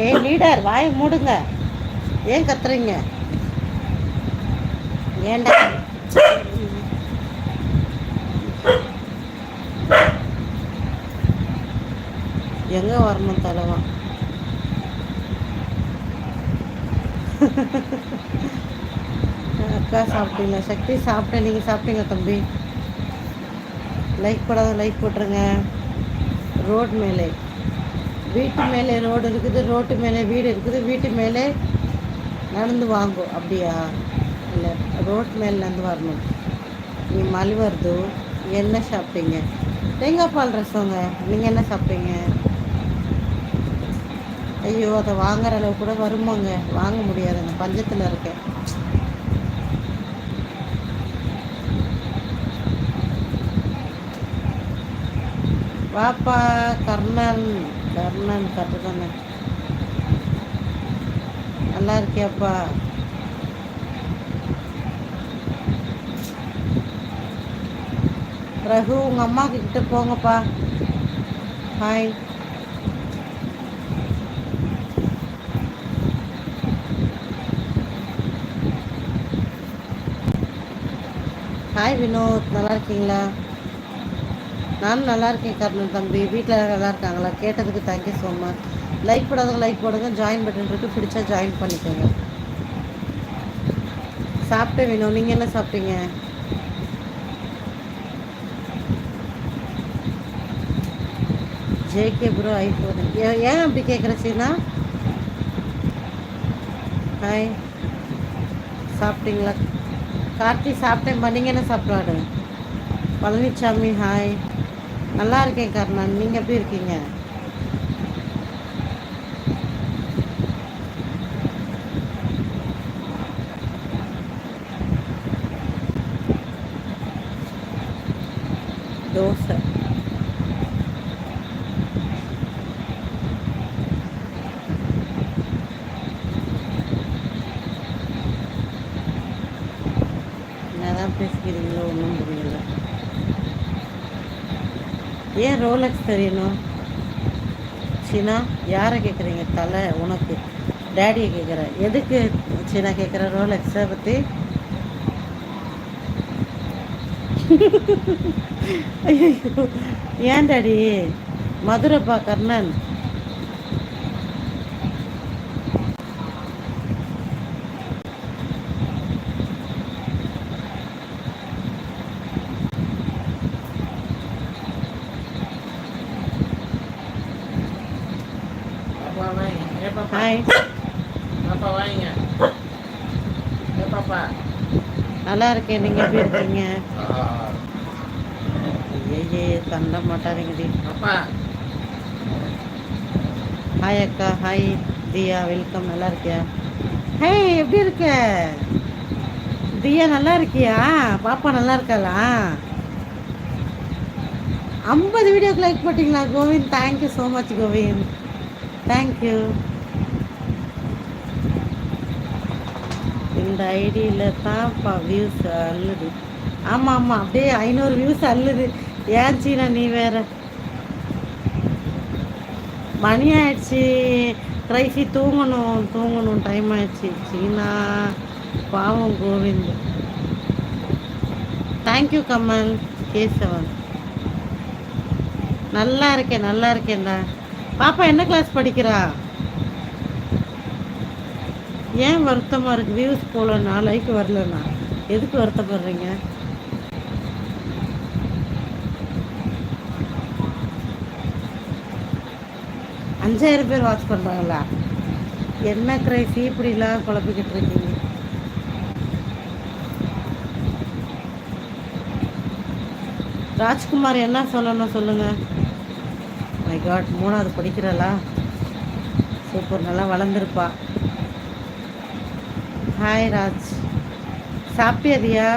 ஏ leader வாயை மூடுங்க. ஏன் கத்துறீங்க? ஏன்டா எங்க வரணும் தலைவன் அக்கா சாப்பிட்டீங்க சக்தி சாப்பிட்டேன். நீங்கள் சாப்பிட்டீங்க தம்பி? லைக் போடாத லைக் போட்டுருங்க. ரோட் மேலே. வீட்டு மேலே ரோடு இருக்குது ரோட்டு மேலே வீடு இருக்குது வீட்டு மேலே நடந்து வாங்கும் அப்படியா? இல்லை ரோட் மேலே நடந்து வரணும். நீ மழை என்ன சாப்பிட்டீங்க? தேங்காய் பால் ரசங்க நீங்கள் என்ன சாப்பிட்டீங்க? ஐயோ அதை வாங்குற அளவு கூட வருமாங்க. வாங்க முடியாதுங்க பஞ்சத்தில் இருக்கேன். வாப்பா கர்ணன் கர்ணன் கட்டுதானே நல்லா இருக்கியாப்பா ரகு உங்கள் அம்மா கிட்ட போங்கப்பா ஹாய் ஹாய் வினோத் நல்லா இருக்கீங்களா நானும் நல்லா இருக்கேன் கர்ணன் தம்பி. வீட்டில் நல்லா இருக்காங்களா? கேட்டதுக்கு thank you so much like போடாதவங்க like போடுங்க. ஜாயின் பட்டன் இருக்குது பிடிச்சா ஜாயின் பண்ணிக்கோங்க. சாப்பிட்டேன் வேணும் நீங்கள் என்ன சாப்பிட்டீங்க? ஜேகே ப்ரோ ஐஃபோன் ஏன் அப்படி கேட்குற சீனா? ஹாய் சாப்பிட்டீங்களா? கார்த்தி சாப்பிட்டேன் நீங்கள் என்ன சாப்பிட்றாரு பழனிசாமி ஹாய் நல்லா இருக்கேன் கர்ணன். நீங்கள் எப்படி இருக்கீங்க? தோசை. என்னதான் பேசிக்கிறீங்களோ ஒன்றும் புரியல. ஏன் ரோலக்ஸ் தெரியணும்? சீனா யாரை கேட்குறீங்க தலை உனக்கு. டேடியை கேட்குற எதுக்கு சீனா கேட்குற ரோலக்ஸை பற்றி ஏன் டாடி? மதுரப்பா கர்ணன் ஹாய் ஏ நல்லா இருக்கேன் நீங்கள் எப்படி இருக்கீங்க? ஐயே தண்ட மாட்டாதீங்கடி பாப்பா ஹாய் அக்கா. ஹாய் தியா. வெல்கம் நல்லா இருக்கியா ஹே எப்படி இருக்க? தியா நல்லா இருக்கியா பாப்பா நல்லா இருக்காளா ஐம்பது வீடியோக்கு லைக் போட்டிங்களா Govind? Thank you so much Govind. Thank you இந்த ஐடியில் தான்ப்பா வியூஸ் அள்ளுது. ஆமாம் ஆமாம் அப்படியே ஐநூறு வியூஸ் அள்ளுது. ஏன் சீனா நீ வேற? மணி ஆயிடுச்சு. ட்ரைஃபி தூங்கணும் தூங்கணும் டைம் ஆயிடுச்சு. சீனா பாவம் கோவிந்த். தேங்க்யூ கமல். கேசவன் நல்லா இருக்கேன் நல்லா இருக்கேன்டா. பாப்பா என்ன கிளாஸ் படிக்கிறா? ஏன் வருத்தமாக இருக்கு? வியூஸ் போகலண்ணா லைக் வரலண்ணா. எதுக்கு வருத்தப்படுறீங்க? அஞ்சாயிரம் பேர் வாட்ச் பண்ணுறாங்களா என்ன கிரைசி இப்படிலாம் குழப்பிக்கிட்டு இருக்கீங்க. ராஜ்குமார் என்ன சொல்லணும் சொல்லுங்கள் மை காட் மூணாவது படிக்கிறலா சூப்பர் நல்லா வளர்ந்துருப்பா. ஹாய் ராஜ். சாப்பிட்டியதியா?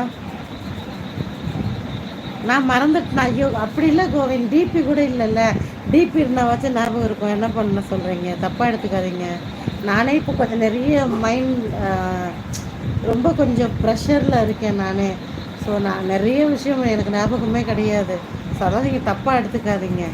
நான் மறந்துட்டேன். ஐயோ அப்படி இல்லை கோவிந்த். டிபி கூட இல்லைல்ல. டிபி இருந்தால் வச்சு ஞாபகம் இருக்கும். என்ன பண்ண சொல்கிறீங்க தப்பாக எடுத்துக்காதீங்க. நானே இப்போ கொஞ்சம் நிறைய மைண்ட் ரொம்ப கொஞ்சம் ப்ரெஷரில் இருக்கேன் நானே. ஸோ நான் நிறைய விஷயம் எனக்கு ஞாபகமே கிடையாது. ஸோ அதான் நீங்கள் தப்பாக எடுத்துக்காதீங்க.